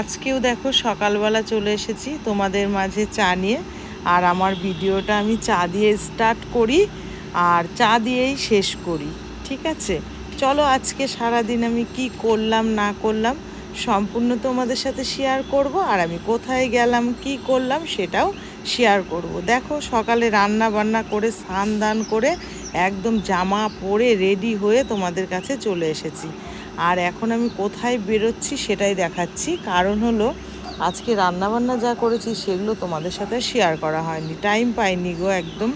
আজকেও দেখো সকালবেলা চলে এসেছি তোমাদের মাঝে চা নিয়ে। আর আমার ভিডিওটা আমি চা দিয়ে স্টার্ট করি আর চা দিয়েই শেষ করি, ঠিক আছে? চলো আজকে সারাদিন আমি কি করলাম, না করলাম সম্পূর্ণ তোমাদের সাথে শেয়ার করব আর আমি কোথায় গেলাম, কি করলাম সেটাও শেয়ার করব। দেখো সকালে রান্না বান্না করে স্নান দান করে একদম জামা পরে রেডি হয়ে তোমাদের কাছে চলে এসেছি। আর এখন আমি কোথায় বেরোচ্ছি সেটাই দেখাচ্ছি। কারণ হলো, আজকে রান্নাবান্না যা করেছি সেগুলো তোমাদের সাথে শেয়ার করা হয়নি। টাইম পাইনি গো একদম।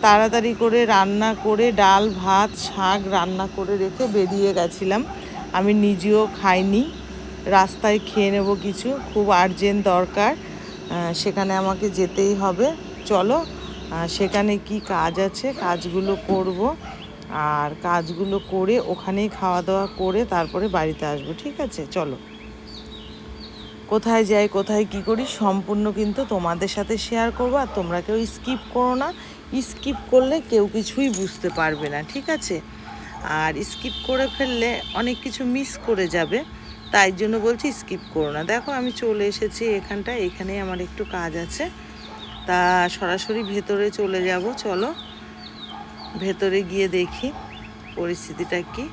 তাড়াতাড়ি করে রান্না করে ডাল, ভাত, শাক রান্না করে রেখে বেরিয়ে গেছিলাম। আমি নিজেও খাইনি। রাস্তায় খেয়ে নেব কিছু। খুব আর্জেন্ট দরকার। সেখানে আমাকে যেতেই হবে। চলো সেখানে কি কাজ আছে, কাজগুলো করব। আর কাজগুলো করে ওখানেই খাওয়া দাওয়া করে তারপরে বাড়িতে আসব, ঠিক আছে? চলো। কোথায় যাই, কোথায় কি করি সম্পূর্ণ কিন্তু তোমাদের সাথে শেয়ার করব আর তোমরা কেউ স্কিপ করো না। স্কিপ করলে কেউ কিছুই বুঝতে পারবে না, ঠিক আছে? আর স্কিপ করে ফেললে অনেক কিছু মিস করে যাবে, তাই জন্য বলছি স্কিপ করো না। দেখো আমি চলে এসেছি এখানটা এখানেই আমার একটু কাজ আছে। তা সরাসরি ভেতরে চলে যাব, চলো। ভেতরে গিয়ে দেখি পরিস্থিতিটা কি।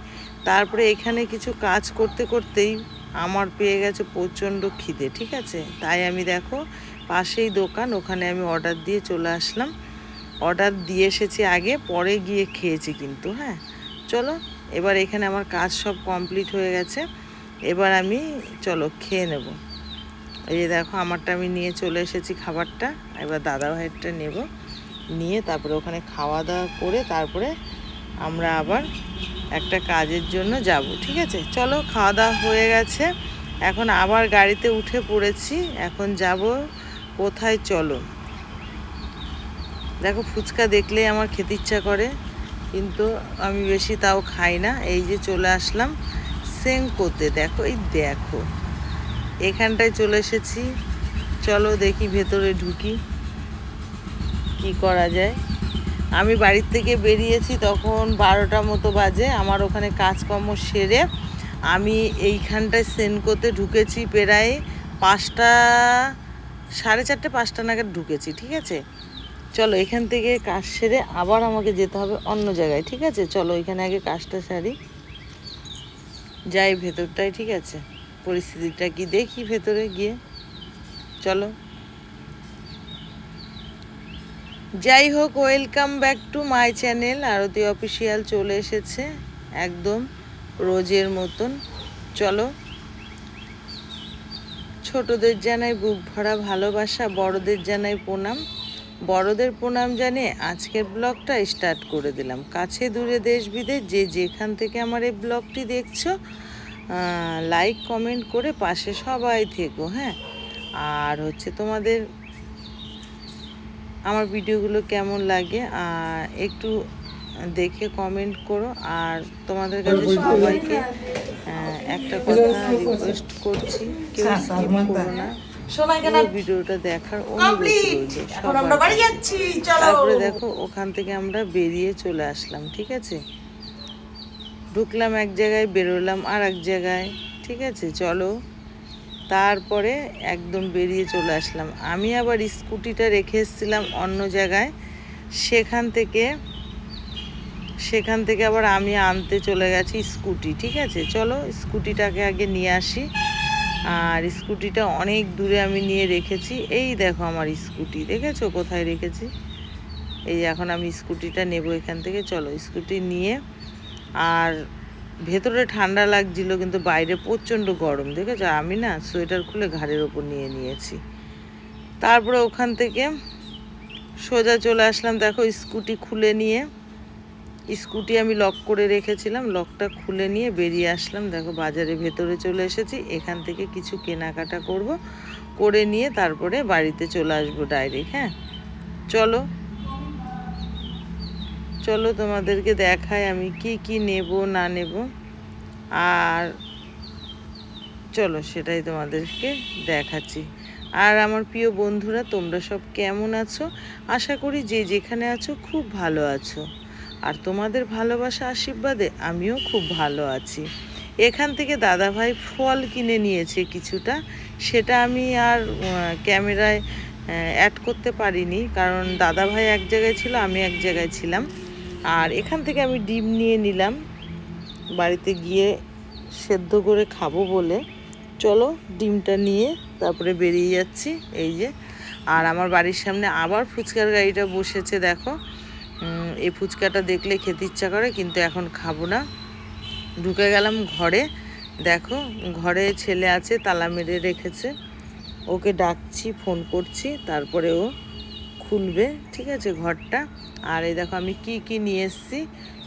তারপরে এখানে কিছু কাজ করতে করতেই আমার পেয়ে গেছে প্রচণ্ড খিদে, ঠিক আছে? তাই আমি দেখো পাশেই দোকান, ওখানে আমি অর্ডার দিয়ে চলে আসলাম। অর্ডার দিয়ে এসেছি আগে, পরে গিয়ে খেয়েছি কিন্তু হ্যাঁ? চলো, এবার এখানে আমার কাজ সব কমপ্লিট হয়ে গেছে। এবার আমি, চলো, খেয়ে নেব। এই দেখো, আমারটা আমি নিয়ে চলে এসেছি খাবারটা। এবার দাদা ভাইয়েরটা নেব। নিয়ে তারপরে ওখানে খাওয়া দাওয়া করে তারপরে আমরা আবার একটা কাজের জন্য যাব, ঠিক আছে? চলো, খাওয়া দাওয়া হয়ে গেছে। এখন আবার গাড়িতে উঠে পড়েছি। এখন যাব কোথায় চলো। দেখো, ফুচকা দেখলেই আমার খেতে ইচ্ছা করে, কিন্তু আমি বেশি তাও খাই না। এই যে চলে আসলাম সেঙ্কোতে দেখো, এই দেখো। এখানটায় চলে এসেছি। চলো দেখি ভেতরে ঢুকি। কি করা যায়? আমি বাড়ির থেকে বেরিয়েছি তখন বারোটা মতো বাজে। আমার ওখানে কাজকর্ম সেরে আমি এইখানটায় সেনকোতে ঢুকেছি প্রায় পাঁচটা, সাড়ে চারটে, পাঁচটা নাগাদ ঢুকেছি, ঠিক আছে? চলো এখান থেকে কাজ সেরে আবার আমাকে যেতে হবে অন্য জায়গায়, ঠিক আছে? চলো এখানে আগে কাজটা সারি। যাই ভেতরটায়, ঠিক আছে? পরিস্থিতিটা কি দেখি ভেতরে গিয়ে। চলো। যাই হোক welcome back to my channel Arati official চলে এসেছে, একদম রোজের মতন। চলো। ছোটদের জানাই বুক ভরা ভালোবাসা, বড়দের জানাই প্রণাম। বড়দের প্রণাম জানিয়ে আজকের ব্লগটা স্টার্ট করে দিলাম। কাছে দূরে দেশ বিদেশ, যে যেখান থেকে আমার এই ব্লগটি দেখছ লাইক কমেন্ট করে পাশে সবাই থেকো হ্যাঁ? আর হচ্ছে তোমাদের আমার ভিডিওগুলো কেমন লাগে আর একটু দেখে কমেন্ট করো আর তোমাদের কাছে সবাইকে একটা কথা রিকোয়েস্ট করছি কেউ skip করো না। পুরো ভিডিওটা দেখার অনুরোধ তারপরে দেখো ওখান থেকে আমরা বেরিয়ে চলে আসলাম ঠিক আছে? ঢুকলাম এক জায়গায়, বেরোলাম আর এক জায়গায়, ঠিক আছে? চলো। তারপরে একদম বেরিয়ে চলে আসলাম। আমি আবার স্কুটিটা রেখে এসেছিলাম অন্য জায়গায়। সেখান থেকে সেখান থেকে আবার আমি আনতে চলে গেছি স্কুটি, ঠিক আছে? চলো, স্কুটিটাকে আগে নিয়ে আসি। আর স্কুটিটা অনেক দূরে আমি নিয়ে রেখেছি। এই দেখো আমার স্কুটি, দেখেছ? কোথায় রেখেছি? এই এখন আমি স্কুটিটা নেব এখান থেকে। চলো, স্কুটি নিয়ে আর ভেতরে ঠান্ডা লাগছিল, কিন্তু বাইরে প্রচণ্ড গরম, দেখেছ? আমি না সোয়েটার খুলে ঘাড়ের ওপর নিয়ে নিয়েছি। তারপরে ওখান থেকে সোজা চলে আসলাম, দেখো, স্কুটি খুলে নিয়ে। স্কুটি আমি লক করে রেখেছিলাম, লকটা খুলে নিয়ে বেরিয়ে আসলাম। দেখো বাজারে ভেতরে চলে এসেছি, এখান থেকে কিছু কেনাকাটা করব, করে নিয়ে তারপরে বাড়িতে চলে আসব ডাইরেক্ট হ্যাঁ? চলো চলো তোমাদেরকে দেখাই আমি কি কি নেব, না নেব। আর চলো সেটাই তোমাদেরকে দেখাচ্ছি। আর আমার প্রিয় বন্ধুরা, তোমরা সব কেমন আছো? আশা করি যে যেখানে আছো খুব ভালো আছো। আর তোমাদের ভালোবাসা আশীর্বাদে আমিও খুব ভালো আছি। এখান থেকে দাদাভাই ফল কিনে নিয়েছে কিছুটা। সেটা আমি আর ক্যামেরায় অ্যাড করতে পারিনি। কারণ দাদা ভাই এক জায়গায় ছিল, আমি এক জায়গায় ছিলাম। আর এখান থেকে আমি ডিম নিয়ে নিলাম। বাড়িতে গিয়ে সেদ্ধ করে খাব বলে। চলো ডিমটা নিয়ে তারপরে বেরিয়ে যাচ্ছি। এই যে, আর আমার বাড়ির সামনে আবার ফুচকার গাড়িটা বসেছে, দেখো। এই ফুচকাটা দেখলে খেতে ইচ্ছা করে, কিন্তু এখন খাব না। ঢুকে গেলাম ঘরে। দেখো, ঘরে ছেলে আছে, তালা মেরে রেখেছে। ওকে ডাকছি, ফোন করছি, তারপরে ও খুলবে, ঠিক আছে ঘরটা। আর এই দেখো আমি কি কি নিয়ে এসেছি,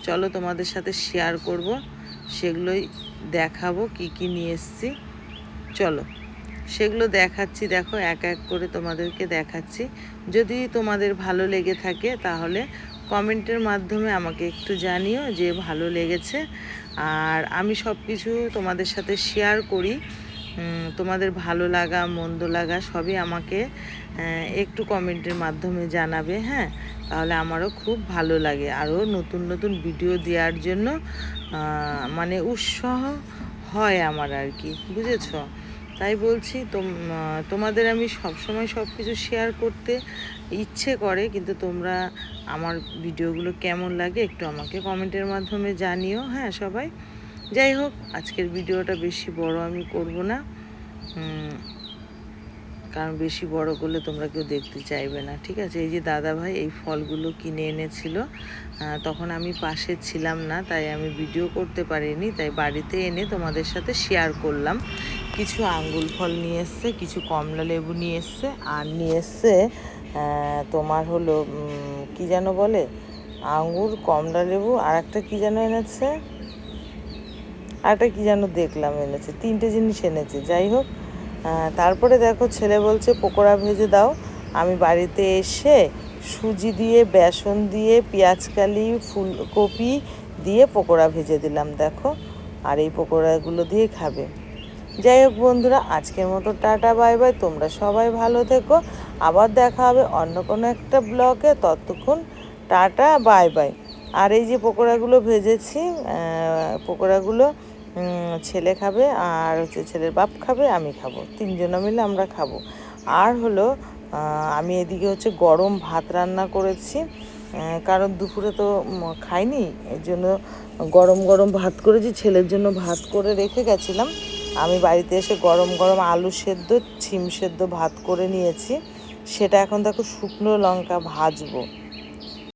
চলো তোমাদের সাথে শেয়ার করব, সেগুলোই দেখাবো কি কি নিয়ে এসেছি। চলো, সেগুলো দেখাচ্ছি, দেখো এক এক করে তোমাদেরকে দেখাচ্ছি। যদি তোমাদের ভালো লেগে থাকে তাহলে কমেন্টের মাধ্যমে আমাকে একটু জানিও যে ভালো লেগেছে। আর আমি সব কিছু তোমাদের সাথে শেয়ার করি। তোমাদের ভালো লাগা, মন্দ লাগা সবই আমাকে একটু কমেন্টের মাধ্যমে জানাবে হ্যাঁ? তাহলে আমারও খুব ভালো লাগে। আরও নতুন নতুন ভিডিও দেওয়ার জন্য মানে উৎসাহ হয় আমার আর কি, বুঝেছ? তাই বলছি, তোম- তোমাদের আমি সবসময় সব কিছু শেয়ার করতে ইচ্ছে করে, কিন্তু তোমরা আমার ভিডিওগুলো কেমন লাগে একটু আমাকে কমেন্টের মাধ্যমে জানিও হ্যাঁ সবাই? যাই হোক আজকের ভিডিওটা বেশি বড় আমি করব না। কারণ বেশি বড় করলে তোমরা কেউ দেখতে চাইবে না, ঠিক আছে? এই যে দাদা ভাই এই ফলগুলো কিনে এনেছিল তখন আমি পাশে ছিলাম না, তাই আমি ভিডিও করতে পারিনি, তাই বাড়িতে এনে তোমাদের সাথে শেয়ার করলাম। কিছু আঙ্গুল ফল নিয়ে এসছে, কিছু কমলা লেবু নিয়ে এসছে, আর নিয়ে এসছে তোমার হলো কি যেন বলে? আঙ্গুর, কমলা লেবু, আর একটা কী যেন এনেছে? আরেকটা কি যেন দেখলাম এনেছে, তিনটে জিনিস এনেছে, যাই হোক। তারপরে দেখো ছেলে বলছে, পকোড়া ভেজে দাও। আমি বাড়িতে এসে সুজি দিয়ে, বেসন দিয়ে পেঁয়াজকালি ফুলকপি দিয়ে পকোড়া ভেজে দিলাম, দেখো। আর এই পকোড়াগুলো দিয়ে খাবে। যাই হোক বন্ধুরা, আজকের মতো টাটা, বাই বাই। তোমরা সবাই ভালো থেকো। আবার দেখা হবে অন্য কোনো একটা ব্লগে। ততক্ষণ টাটা, বাই বাই। আর এই যে পকোড়াগুলো ভেজেছি পকোড়াগুলো ছেলে খাবে আর হচ্ছে ছেলের বাপ খাবে, আমি খাব। তিনজনে মিলে আমরা খাব। আর হলো আমি এদিকে হচ্ছে গরম ভাত রান্না করেছি কারণ দুপুরে তো খাইনি, এর জন্য গরম গরম ভাত করেছি, ছেলের জন্য ভাত করে রেখে গেছিলাম। আমি বাড়িতে এসে গরম গরম আলু সেদ্ধ, ছিম সেদ্ধ ভাত করে নিয়েছি। সেটা এখন দেখো শুকনো লঙ্কা ভাজবো।